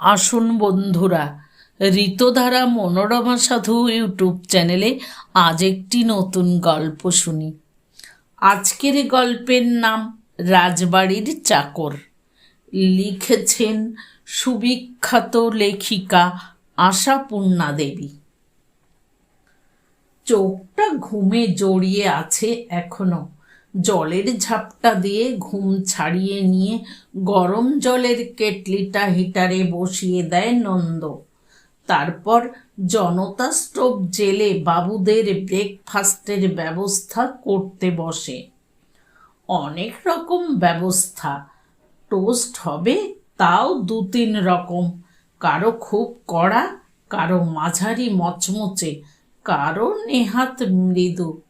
আসুন বন্ধুরা, ঋতধারা মনোরমা সাধু ইউটিউব চ্যানেলে আজ একটি নতুন গল্প শুনি। আজকের গল্পের নাম রাজবাড়ির চাকর। লিখেছেন সুবিখ্যাত লেখিকা আশাপূর্ণা দেবী। চোখটা ঘুমে জড়িয়ে আছে এখনও। জলের ঝাপটা দিয়ে ঘুম ছাড়িয়ে নিয়ে গরম জলের কেটলিটা হিটারে বসিয়ে দেয় নন্দ। তারপর জনতা স্টোভ জেলে বাবুদের ব্রেকফাস্টের ব্যবস্থা করতে বসে। অনেক রকম ব্যবস্থা। টোস্ট হবে তাও দু তিন রকম। কারও খুব কড়া, কারও মাঝারি মচমচে, কারও নেহাত মৃদু।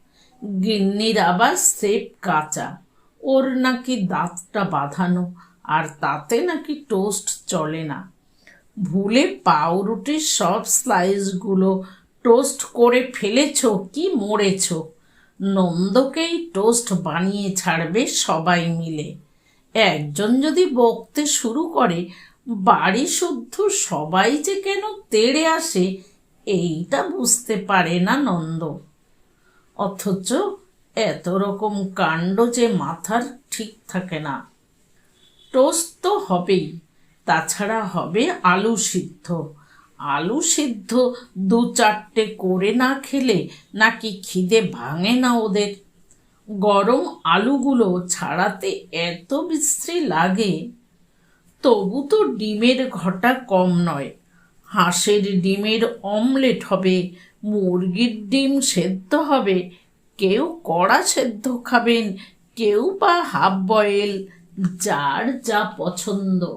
গিন্নির আবার সেপ কাঁচা। ওর নাকি দাঁতটা বাঁধানো, আর তাতে নাকি টোস্ট চলে না। ভুলে পাউরুটির সব স্লাইসগুলো টোস্ট করে ফেলেছ কি মরেছ? নন্দকেই টোস্ট বানিয়ে ছাড়বে সবাই মিলে। একজন যদি বকতে শুরু করে, বাড়ি শুদ্ধ সবাই যে কেন তেড়ে আসে, এইটা বুঝতে পারে না নন্দ। অথচ এত রকম কাণ্ড যে মাথার ঠিক থাকে না। টোস্ট তো হবেই, তাছাড়া হবে আলু সিদ্ধ। আলু সিদ্ধ দু চারটে করে না খেলে নাকি খিদে ভাঙে না ওদের। গরম আলুগুলো ছাড়াতে এত বিশ্রী লাগে, তবু তো ডিমের ঘটা কম নয়। হাঁসের ডিমের অমলেট হবে মুরগির ডিম সেদ্ধ হবে। কেউ কড়া সেদ্ধ খাবেন, কেউ বা হাফ বয়েল যার যা পছন্দ।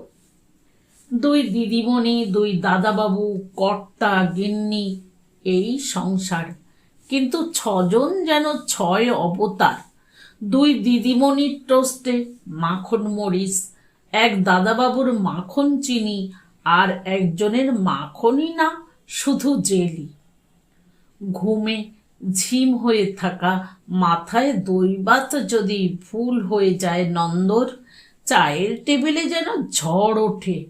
দুই দিদিমণি, দুই দাদাবাবু, কর্তা, গিন্নি, এই সংসার। কিন্তু ছজন যেন ছয় অবতার। দুই দিদিমণির টোস্টে মাখন মরিচ, এক দাদাবাবুর মাখন চিনি, আর একজনের মাখনই না, শুধু জেলি। ঘুমে ঝিম হয়ে থাকা মাথায় দৈবাত যদি ভুল হয়ে যায় নন্দর, চায়ের টেবিলে যেন ঝড় ওঠে।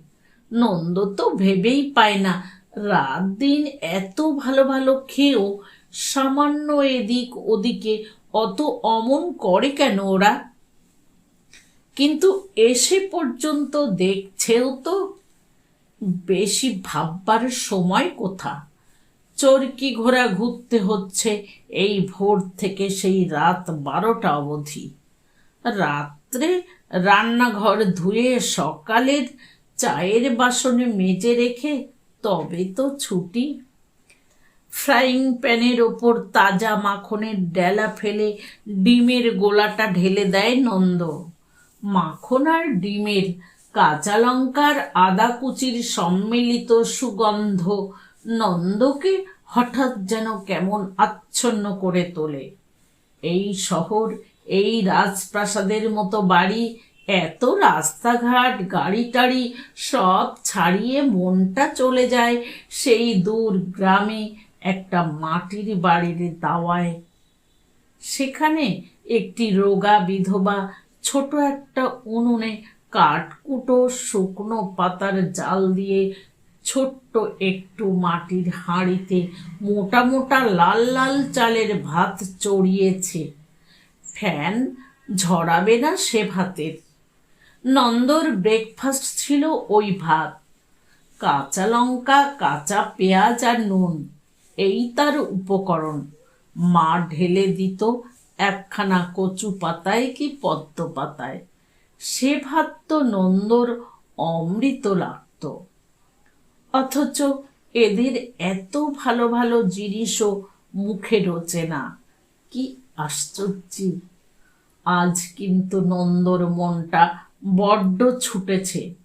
নন্দ তো ভেবেই পায় না, রাত দিন এত ভালো ভালো খেয়েও সামান্য এদিক ওদিকে অত অমন করে কেন ওরা? কিন্তু এসে পর্যন্ত দেখছেও তো বেশি ভাববার সময় কোথা? চরকি ঘোড়া ঘুরতে হচ্ছে এই ভোর থেকে সেই রাত বারোটা অবধি। রাত্রে রান্নাঘর ধুয়ে সকালের চায়ের বাসনে মেজে রেখে তবে তো ছুটি। ফ্রাইং প্যানের ওপর তাজা মাখনের ডেলা ফেলে ডিমের গোলাটা ঢেলে দেয় নন্দ। মাখন আর ডিমের কাঁচা লঙ্কার আদা কুচির সম্মিলিত সুগন্ধ নন্দকে হঠাৎ যেন কেমন আচ্ছন্ন করে তোলে। এই শহর, এই রাজপ্রাসাদের মতো বাড়ি, এত রাস্তাঘাট গাড়ি টাড়ি সব ছাড়িয়ে মনটা চলে যায় সেই দূর গ্রামে একটা মাটির বাড়ির দাওয়ায়। সেখানে একটি রোগা বিধবা ছোট একটা উনুনে কাঠকুটো শুকনো পাতার জাল দিয়ে ছোট্ট একটু মাটির হাঁড়িতে মোটা মোটা লাল লাল চালের ভাত চড়িয়েছে। ফ্যান ঝরাবে না সে ভাতের। নন্দর ব্রেকফাস্ট ছিল ওই ভাত। কাঁচা লঙ্কা, কাঁচা পেঁয়াজ আর নুন, এই তার উপকরণ। মা ঢেলে দিত একখানা কচু পাতায় কি পদ্ম পাতায়। সে ভাত তো নন্দর অমৃত লাগত। অথচ এদের এত ভালো ভালো জিনিসও মুখে রোচে না। কি আশ্চর্য! আজ কিন্তু নন্দর মনটা বড্ড ছুটেছে।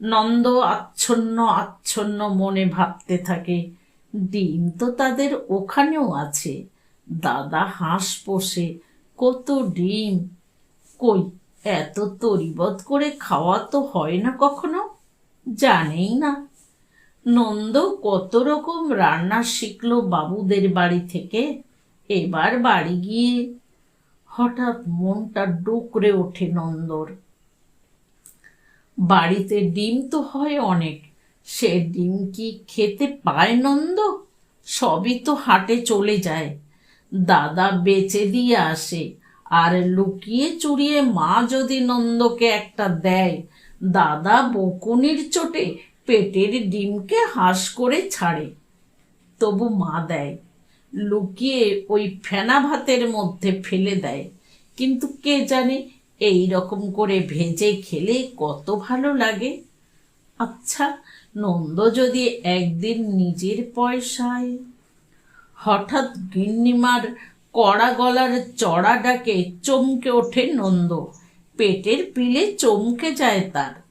নন্দ আচ্ছন্ন আচ্ছন্ন মনে ভাবতে থাকে, ডিম তো তাদের ওখানেও আছে। দাদা হাঁস পোষে, কত ডিম! কই, এত তরিবত করে খাওয়া তো হয় না কখনো? জানেই না। নন্দ কত রকম রান্না শিখলো বাবুদের বাড়ি থেকে? এবার বাড়ি গিয়ে হঠাৎ মনটা ডুকরে ওঠে নন্দর। বাড়িতে ডিম তো হয় অনেক। সে ডিম কি খেতে পায় নন্দ? সবই তো হাটে চলে যায়। দাদা বেচে দিয়ে আসে। আর লুকিয়ে চুরিয়ে মা যদি নন্দকে একটা দেয়, দাদা বকুনির চোটে পেটের ডিমকে হাঁস করে ছাড়ে। তবু মা দেয়, লুকিয়ে ওই ফেনা ভাতের মধ্যে ফেলে দেয়। কিন্তু কে জানে এই রকম করে ভেজে খেলে কত ভালো লাগে। আচ্ছা নন্দ যদি একদিন নিজের পয়সায় হঠাৎ গিন্নিমার কড়া গলার চড়া ডাকে চমকে ওঠে নন্দ। পেটের পিলে চমকে যায় তার।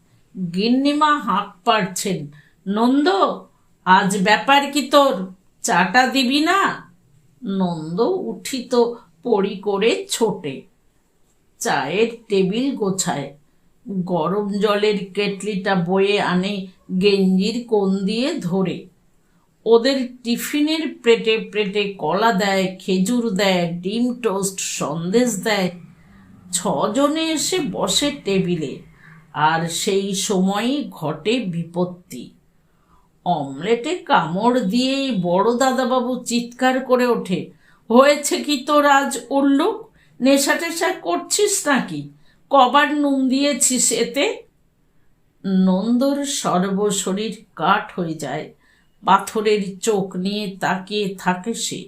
গিন্নিমা হাঁক পাড়ছেন। নন্দ, আজ ব্যাপার কি তোর? চাটা দিবি না? নন্দ উঠিত পড়ি করে ছোটে। চায়ের টেবিল গোছায়। গরম জলের কেটলিটা বয়ে আনে গেঞ্জির কোণ দিয়ে ধরে। ওদের টিফিনের প্লেটে প্লেটে কলা দেয়, খেজুর দেয়, ডিম টোস্ট, সন্দেশ দেয়। ছজনে এসে বসে টেবিলে। আর সেই সময়ই ঘটে বিপত্তি। অমলেটে কামড় দিয়েই বড় দাদাবাবু চিৎকার করে ওঠে, হয়েছে কি তোর আজ উল্লুক নেশা টেশা করছিস নাকি? কবার নুন দিয়েছিস এতে? নন্দর সর্বশরীর কাঠ হয়ে যায়, পাথরের চোখ নিয়ে তাকিয়ে থাকে সে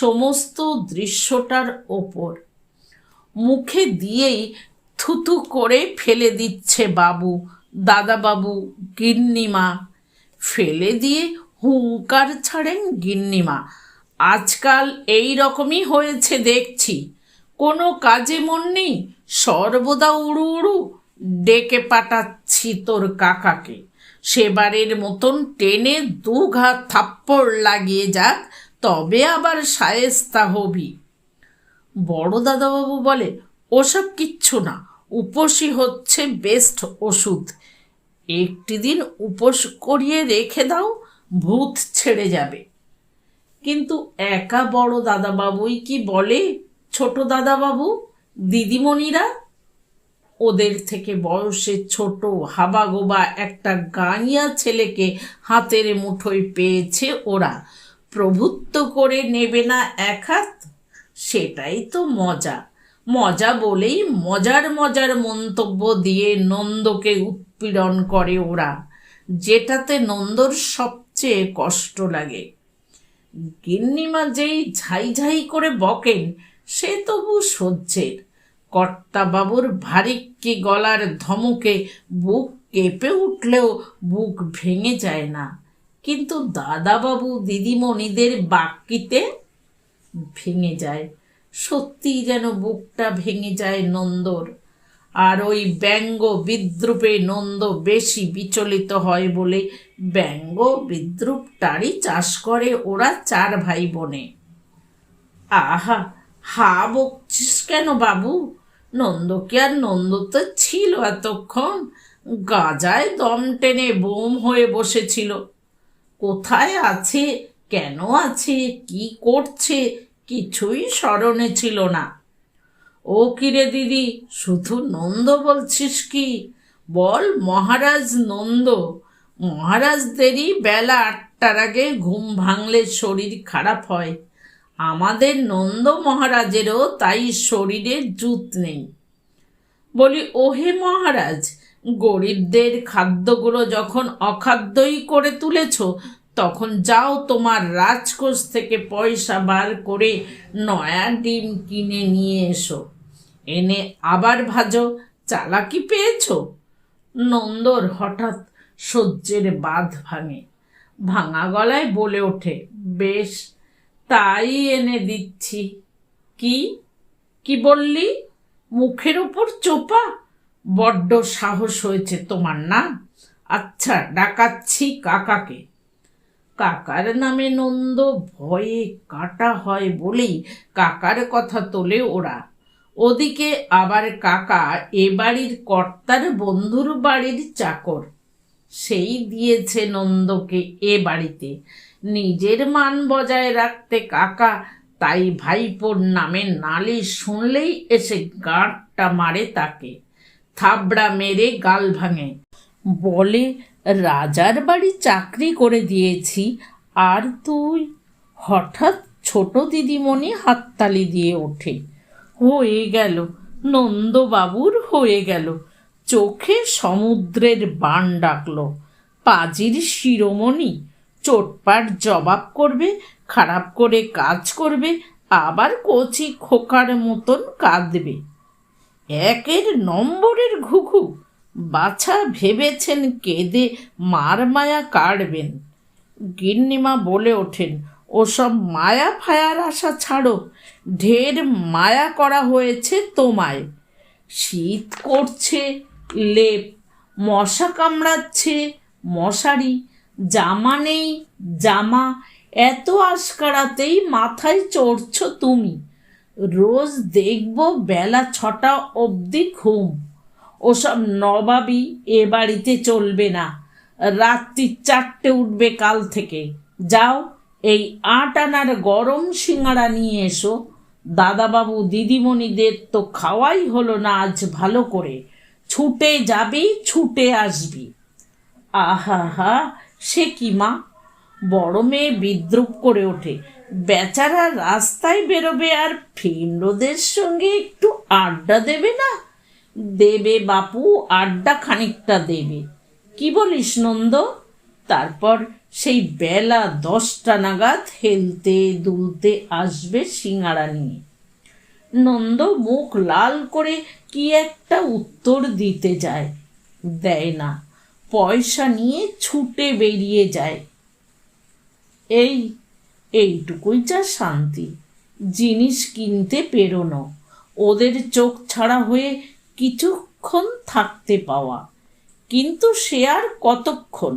সমস্ত দৃশ্যটার ওপর। মুখে দিয়েই থুতু করে ফেলে দিচ্ছে বাবু, দাদাবাবু, গিন্নিমা। ফেলে দিয়ে হুঙ্কার ছাড়েন গিন্নিমা। আজকাল এই রকমই হয়েছে দেখছি। কোনো কাজে মন নেই, সর্বদা উড়ু উড়ু ডেকে পাঠাচ্ছি তোর কাকাকে। সেবারের মতন টেনে দু ঘা থাপ্পড় লাগিয়ে যাক, তবে আবার সায়েস্তা হবি। বড় দাদাবাবু বলে ওসব কিচ্ছু না। উপসী হচ্ছে বেস্ট ওষুধ। একটি দিন উপোস করিয়ে রেখে দাও, ভূত ছেড়ে যাবে। কিন্তু একা বড় দাদাবাবুই কি বলে? ছোট দাদাবাবু, দিদিমণিরা? ওদের থেকে বয়সে ছোট হাবাগোবা একটা গাঁইয়া ছেলেকে হাতের মুঠোয় পেয়েছে ওরা। প্রভুত্ব করে নেবে না এক হাত? সেটাই তো মজা। মজা বলেই মজার মজার মন্তব্য দিয়ে নন্দকে উৎপীড়ন করে ওরা, যেটাতে নন্দর সবচেয়ে কষ্ট লাগে। গিন্নিমা যেই ঝাই ঝাই করে বকেন, সে তবু সহ্যের। কর্তাবাবুর ভারিক্কি গলার ধমকে বুক কেঁপে উঠলেও বুক ভেঙে যায় না। কিন্তু দাদাবাবু দিদিমণিদের বাক্যিতে ভেঙে যায়। সত্যিই যেন বুকটা ভেঙে যায় নন্দর। আর ওই ব্যঙ্গ বিদ্রুপে নন্দ বেশি বিচলিত হয় বলে ব্যঙ্গ বিদ্রুপটারই চাষ করে ওরা চার ভাই বোনে আহা, হা বকছিস কেন বাবু? নন্দ কি আর নন্দ তো ছিল এতক্ষণ। গাজায় দম টেনে বোম হয়ে বসেছিল। কোথায় আছে? কেন আছে? কি করছে? কিছুই স্মরণে ছিল না। ও কিরে দিদি, শুধু নন্দ বলছিস কি? বল মহারাজ নন্দ। মহারাজদেরই বেলা আটটার আগে ঘুম ভাঙলে শরীর খারাপ হয়। আমাদের নন্দ মহারাজেরও তাই শরীরে জুত নেই। বলি, ওহে মহারাজ, গরিবদের খাদ্যগুলো যখন অখাদ্যই করে তুলেছ তখন যাও তোমার রাজকোষ থেকে পয়সা বার করে নয়া ডিম কিনে নিয়ে এসো। এনে আবার ভাজো। চালাকি পেয়েছ? নন্দর হঠাৎ সহ্যের বাঁধ ভাঙে। ভাঙা গলায় বলে ওঠে, বেশ, তাই এনে দিচ্ছি। কি? কি বললি? মুখের উপর চোপা? বড্ড সাহস হয়েছে তোমার না। আচ্ছা ডাকাচ্ছি কাকাকে। কাকার নামে নন্দ ভয়ে কাটা হয় বলেই কাকার কথা তোলে ওরা। ওদিকে আবার কাকা এ বাড়ির কর্তার বন্ধুর বাড়ির চাকর। সেই দিয়েছে নন্দকে এ বাড়িতে। নিজের মান বজায় রাখতে কাকা তাই ভাইপোর নামে নালিশ শুনলেই এসে গাঁটটা মারে তাকে। থাবড়া মেরে গাল ভাঙে। বলে রাজার বাড়ি চাকরি করে দিয়েছি, আর তুই হঠাৎ ছোট দিদিমণি হাততালি দিয়ে ওঠে। হয়ে গেল, নন্দবাবুর হয়ে গেল। চোখে সমুদ্রের বান ডাকলো। পাজির শিরোমণি চোটপাট জবাব করবে, খারাপ করে কাজ করবে, আবার কচি খোকার মতন কাঁদবে। একের নম্বরের ঘুঘু বাছা ভেবেছেন কেঁদে মার মায়া কাটবেন। গিন্নিমা বলে ওঠেন, ওসব মায়া ফায়ার আশা ছাড়ো, ঢের মায়া করা হয়েছে তোমায়। শীত করছে, লেপ মশা কামড়াচ্ছে, মশারি, জামা নেই, জামা, এত আশকারাতেই মাথায় চড়ছ তুমি। রোজ দেখব বেলা ছটা অবধি ঘুম। ওসব নবাবি এ বাড়িতে চলবে না। রাত্রি চারটে উঠবে কাল থেকে। যাও, এই আট আনার গরম সিঙাড়া নিয়ে এসো। দাদাবাবু, দিদিমণিদের তো খাওয়াই হলো না আজ ভালো করে। ছুটে যাবি, ছুটে আসবি। আহা হা সে কি মা? বড় মেয়ে বিদ্রুপ করে ওঠে। বেচারা রাস্তায় বেরোবে আর ফিন্ডোদের সঙ্গে একটু আড্ডা দেবে না? দেবে বাপু, আড্ডা খানিকটা দেবে। কি বলিস নন্দ? তারপর সেই বেলা দশটা নাগাদ হেলতে দুলতে আসবে সিঙাড়া নিয়ে। নন্দ মুখ লাল করে কি একটা উত্তর দিতে যায়। দেয় না, পয়সা নিয়ে ছুটে বেরিয়ে যায়। এই, এইটুকুই যা শান্তি। জিনিস কিনতে পেরোনো। ওদের চোখ ছাড়া হয়ে কিছুক্ষণ থাকতে পাওয়া, কিন্তু সে আর কতক্ষণ?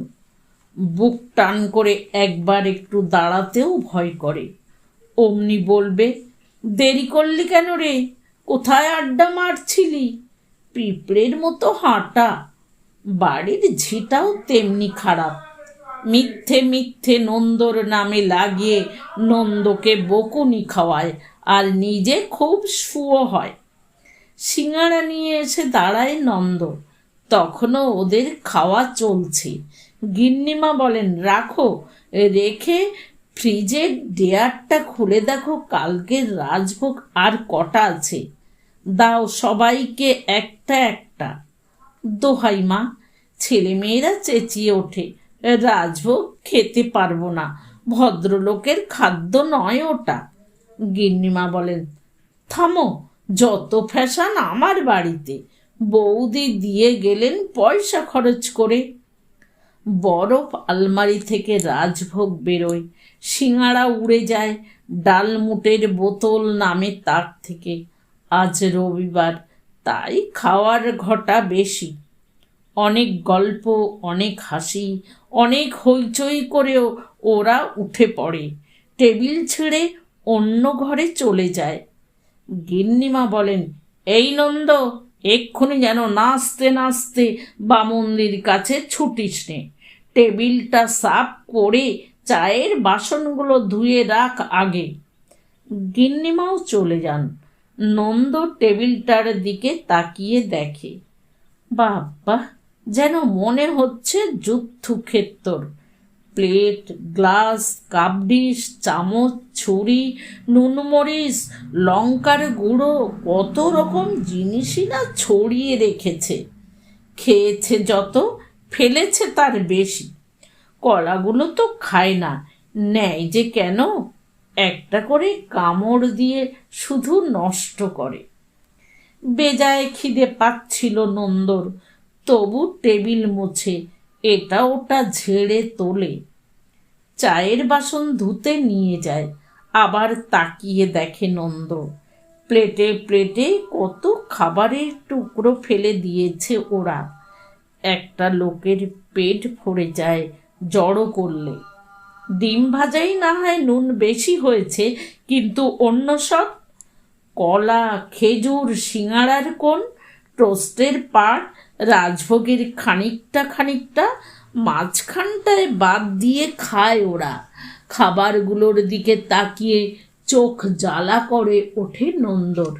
বুক টান করে একবার একটু দাঁড়াতেও ভয় করে। অমনি বলবে, দেরি করলি কেন রে? কোথায় আড্ডা মারছিলি? পিঁপড়ের মতো হাঁটা। বাড়ির ঝিটাও তেমনি খারাপ। মিথ্যে মিথ্যে নন্দর নামে লাগিয়ে নন্দকে বকুনি খাওয়ায়, আর নিজে খুব শুয়ো হয়। সিঙ্গাড়া নিয়ে এসে দাঁড়ায় নন্দ তখনও ওদের খাওয়া চলছে। গিন্নিমা বলেন, রাখো, রেখে ফ্রিজের ডেয়ারটা খুলে দেখো কালকের রাজভোগ আর কটা আছে। দাও সবাইকে একটা একটা। দোহাই মা, ছেলেমেয়েরা চেঁচিয়ে ওঠে, রাজভোগ খেতে পারব না, ভদ্রলোকের খাদ্য নয় ওটা। গিন্নিমা বলেন, থামো যত ফ্যাশন আমার বাড়িতে, বৌদি দিয়ে গেলেন পয়সা খরচ করে। বরফ আলমারি থেকে রাজভোগ বেরোয়, সিঙাড়া উড়ে যায় ডালমুটের বোতল নামে তার থেকে। আজ রবিবার, তাই খাওয়ার ঘটা বেশি। অনেক গল্প, অনেক হাসি, অনেক হইচই করেও ওরা উঠে পড়ে। টেবিল ছেড়ে অন্য ঘরে চলে যায়। গিন্নিমা বলেন, এই নন্দ, এক্ষুনি যেন নাচতে নাচতে বামন্দির কাছে ছুটিস নে। টেবিলটা সাফ করে চায়ের বাসনগুলো ধুয়ে রাখ আগে। গিন্নিমাও চলে যান। নন্দ টেবিলটার দিকে তাকিয়ে দেখে বাবা যেন মনে হচ্ছে যুদ্ধক্ষেত্র। প্লেট গ্লাস কাপ ডিশ চামচ, ছুরি নুনমরিচ লঙ্কার গুঁড়ো, কত রকম জিনিসই না ছড়িয়ে রেখেছে। খেয়েছে যত, ফেলেছে তার বেশি। কলাগুলো তো খায় না, নেয় যে কেন? একটা করে কামড় দিয়ে শুধু নষ্ট করে। বেজায় খিদে পাচ্ছিল নন্দর, তবু টেবিল মুছে, এটা ওটা ঝেড়ে তোলে। চায়ের বাসন ধুতে নিয়ে যায়। আবার তাকিয়ে দেখে নন্দ। প্লেটে প্লেটে কত খাবারের টুকরো ফেলে দিয়েছে ওরা। একটা লোকের পেট ভরে যায় জড়ো করলে। ডিম ভাজাই না হয় নুন বেশি হয়েছে, কিন্তু অন্য সব? কলা, খেজুর, সিঙাড়ার কোন? টোস্টের পাট রাজভোগের খানিকটা খানিকটা মাঝখানটায় বাদ দিয়ে খায় ওরা। খাবারগুলোর দিকে তাকিয়ে চোখ জ্বালা করে ওঠে নন্দর।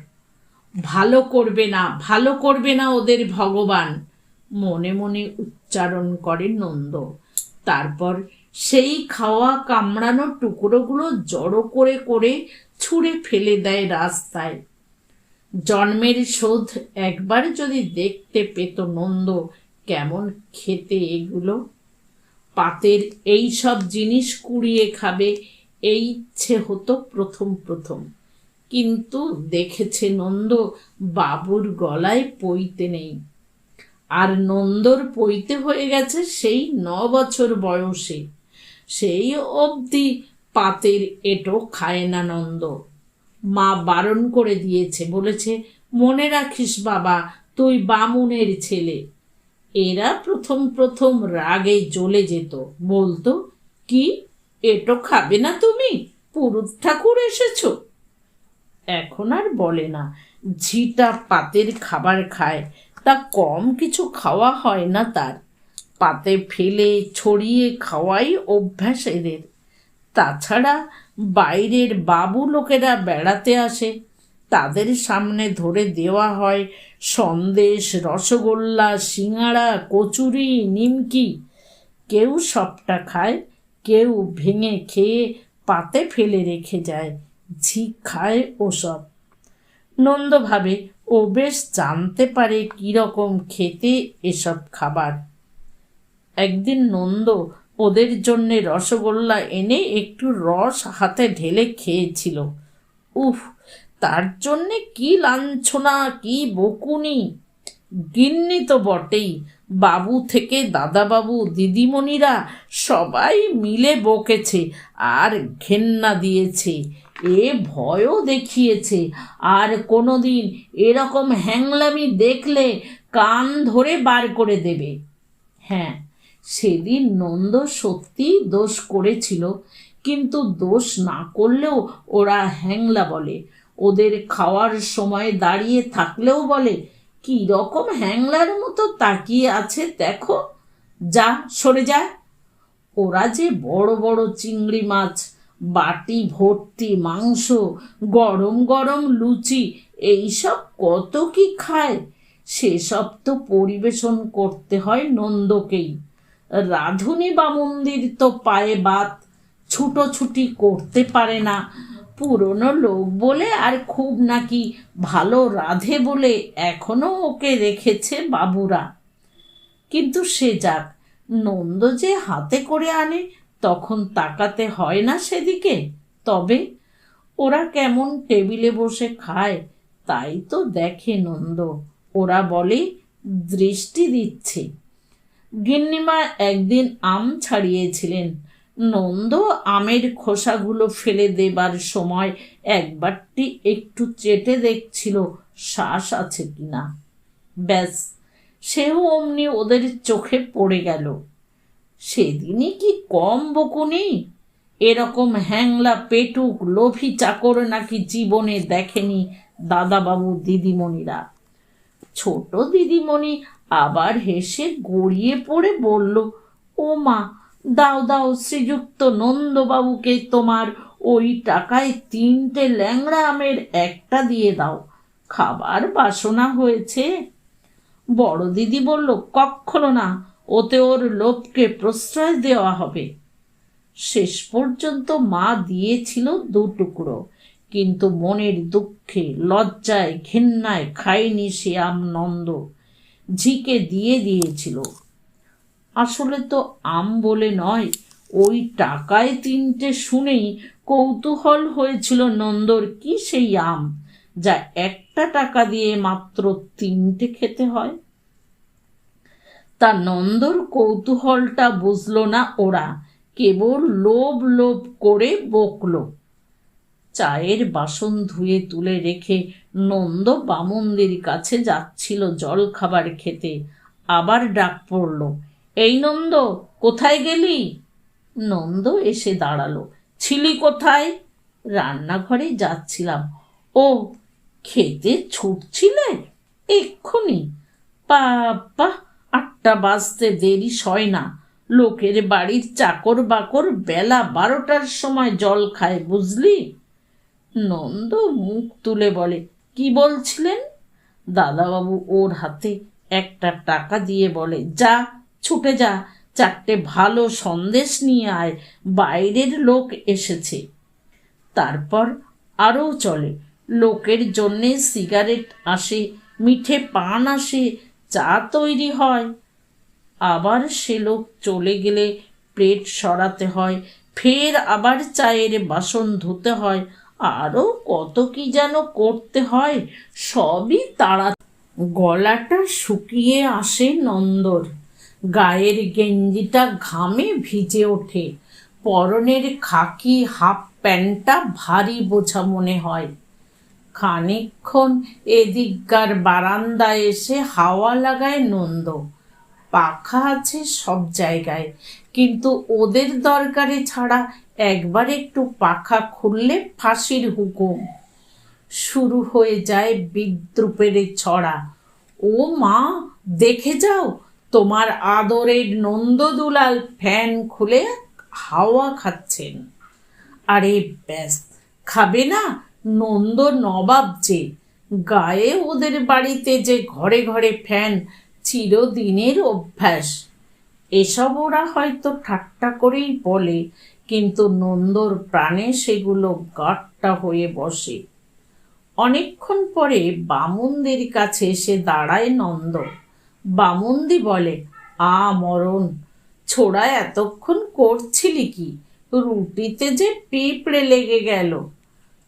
ভালো করবে না, ভালো করবে না ওদের ভগবান, মনে মনে উচ্চারণ করে নন্দ তারপর সেই খাওয়া কামড়ানো টুকরোগুলো জড়ো করে করে ছুঁড়ে ফেলে দেয় রাস্তায়। জন্মের শোধ একবার যদি দেখতে পেত নন্দ কেমন খেতে এগুলো? পাতের এই সব জিনিস কুড়িয়ে খাবে, এই ইচ্ছে হতো প্রথম প্রথম। কিন্তু দেখেছে নন্দ, বাবুর গলায় পইতে নেই। আর নন্দর পইতে হয়ে গেছে সেই ন বছর বয়সে। সেই অবধি পাতের এটো খায় না নন্দ। মা বারণ করে দিয়েছে, বলেছে, মনে রাখিস বাবা, তুই বামুনের ছেলে। এরা প্রথম প্রথম রাগে জ্বলে যেত। বলতো, কি? এটো খাবে না তুমি? পুরুত ঠাকুর এসেছ? এখন আর বলে না। ঝিটা পাতের খাবার খায়, তা কম কিছু খাওয়া হয় না তার। পাতে ফেলে ছড়িয়ে খাওয়াই অভ্যাস এদের। তাছাড়া বাইরের বাবু লোকেরা বেড়াতে আসে তাদের সামনে ধরে দেওয়া হয় সন্দেশ, রসগোল্লা, সিঙাড়া, কচুরি, নিমকি। কেউ সবটা খায়, কেউ ভেঙে খেয়ে পাতে ফেলে রেখে যায়, ঝি খায় ওসব। নন্দ ভাবে ও বেশ জানতে পারে কীরকম খেতে এসব খাবার। একদিন নন্দ ওদের জন্যে রসগোল্লা এনে একটু রস হাতে ঢেলে খেয়েছিল। উফ তার জন্যে কি লাঞ্ছনা, কি বকুনি? গিন্নি তো বটেই। বাবু থেকে দাদাবাবু, দিদিমণিরা সবাই মিলে বকেছে আর ঘেন্না দিয়েছে। এ ভয়ও দেখিয়েছে। আর কোনোদিন এরকম হ্যাংলামি দেখলে কান ধরে বার করে দেবে। হ্যাঁ সেদিন নন্দ সত্যি দোষ করেছিল। কিন্তু দোষ না করলেও ওরা হ্যাংলা বলে। ওদের খাওয়ার সময় দাঁড়িয়ে থাকলেও বলে, কি রকম হ্যাংলার মতো তাকিয়ে আছে দেখো। যা, সরে যা। ওরা যে বড় বড় চিংড়ি মাছ, বাটি, ভর্তি মাংস, গরম গরম লুচি, এইসব কত কি খায়? সেসব তো পরিবেশন করতে হয় নন্দকেই। রাধুনি বা মন্দির তো পায়ে বাত, ছুটোছুটি করতে পারে না। পুরনো লোক বলে আর খুব নাকি ভালো রাধে বলে এখনও ওকে রেখেছে বাবুরা। কিন্তু সে যাক, নন্দ যে হাতে করে আনে, তখন তাকাতে হয় না সেদিকে। তবে ওরা কেমন টেবিলে বসে খায়, তাই তো দেখে নন্দ। ওরা বলে, দৃষ্টি দিচ্ছে। গিন্নিমা একদিন আম ছাড়িয়েছিলেন। নন্দ আমের খোসাগুলো ফেলে দেবার সময় একবারটি একটু চেটে দেখছিল, শ্বাস আছে কিনা। ব্যাস, সেও অমনি ওদের চোখে পড়ে গেল। সেদিনই কি কম বকুনি? এরকম হ্যাংলা পেটুক, লোভী চাকর নাকি জীবনে দেখেনি দাদাবাবু দিদিমণিরা। ছোট দিদিমণি আবার হেসে গড়িয়ে পড়ে বলল ও মা দাও দাও, শ্রীযুক্ত নন্দবাবুকে তোমার ওই টাকায় তিনটে ল্যাংড়া আমের একটা দিয়ে দাও। খাবার বাসনা হয়েছে। বড় দিদি বলল কখনো না, ওতে ওর লোভকে প্রশ্রয় দেওয়া হবে। শেষ পর্যন্ত মা দিয়েছিল দু টুকরো, কিন্তু মনের দুঃখে লজ্জায় ঘেন্নায় খায়নি সে আম নন্দ ঝিকে দিয়ে দিয়েছিল। আসলে তো আম বলে নয়। ওই টাকায় তিনটে শুনেই কৌতূহল হয়েছিল নন্দর, কি সেই আম যা একটা টাকা দিয়ে মাত্র তিনটে খেতে হয়? তা নন্দর কৌতূহলটা বুঝলো না ওরা, কেবল লোভ লোভ করে বকল। চায়ের বাসন ধুয়ে তুলে রেখে নন্দ বামুনদের কাছে যাচ্ছিল জল খাবার খেতে। আবার ডাক পড়ল এই নন্দ, কোথায় গেলি? নন্দ এসে দাঁড়াল। ছিলি কোথায়? রান্নাঘরে যাচ্ছিলাম। ও, খেতে ছুটছিলে? এক্ষুনি। বাবা, আটটা বাজতে দেরি সয় না। লোকের বাড়ির চাকর বাকর বেলা বারোটার সময় জল খায়, বুঝলি? নন্দ মুখ তুলে বলে, কি বলছিলেন? দাদাবাবু ওর হাতে একটা টাকা দিয়ে বলে, যা ছুটে যা। চারটে ভালো সন্দেশ নিয়ে আয়। বাইরের লোক এসেছে। তারপর আরও চলে। লোকের জন্যে সিগারেট আসে, মিঠে পান আসে, চা তৈরি হয়। আবার সে লোক চলে গেলে প্লেট সরাতে হয়, ফের আবার চায়ের বাসন ধুতে হয়। আরও কত কি যেন করতে হয়, সবই তাড়া। গলাটা শুকিয়ে আসে নন্দর। গায়ের গেঞ্জিটা ঘামে ভিজে ওঠে। পরনের খাকি হাফ প্যান্টটা ভারী বোঝা মনে হয়। খানিকক্ষণ এদিককার বারান্দায় এসে হাওয়া লাগায় নন্দ। পাখা আছে সব জায়গায়, কিন্তু ওদের দরকারে ছাড়া একবার একটু পাখা খুললে ফাঁসির হুকুম। শুরু হয়ে যায় বিদ্রুপের ছড়া। ও মা, দেখে যাও তোমার আদরের নন্দদুলাল ফ্যান খুলে হাওয়া খাচ্ছেন। আরে ব্যাস, খাবে না নন্দ নবাব যে। গায়ে ওদের বাড়িতে যে ঘরে ঘরে ফ্যান, চিরদিনের অভ্যাস। এসব ওরা হয়তো ঠাট্টা করেই বলে, কিন্তু নন্দর প্রাণে সেগুলো গাট্টা হয়ে বসে। অনেকক্ষণ পরে বামুনদের কাছে এসে দাঁড়ায় নন্দ। বামুন্দি বলে, আ, মরণ। ছোড়া এতক্ষণ করছিলি কি? রুটিতে যে পিঁপড়ে লেগে গেল।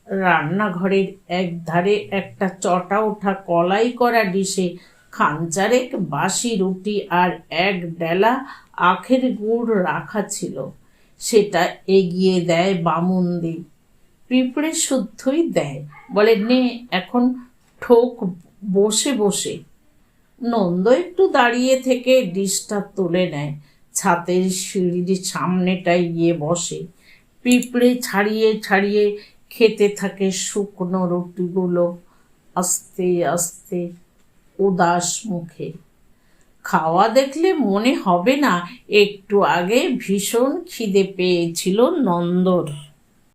রান্নাঘরের এক ধারে একটা চটা ওঠা কলাই করা ডিশে খাঞ্চারেক বাসি রুটি আর এক ডেলা আখের গুড় রাখা ছিল। সেটা এগিয়ে দেয় বামুন্দি। পিঁপড়ে শুদ্ধই দেয়। বলে, নে, এখন ঠোক বসে বসে। নন্দ একটু দাঁড়িয়ে থেকে ডিশটা তুলে নেয়। ছাতের সিঁড়ির সামনেটায় গিয়ে বসে। পিঁপড়ে ছাড়িয়ে ছাড়িয়ে খেতে থাকে শুকনো রুটিগুলো আস্তে আস্তে উদাস মুখে। খাওয়া দেখলে মনে হবে না, একটু আগে ভীষণ খিদে পেয়েছিল নন্দর।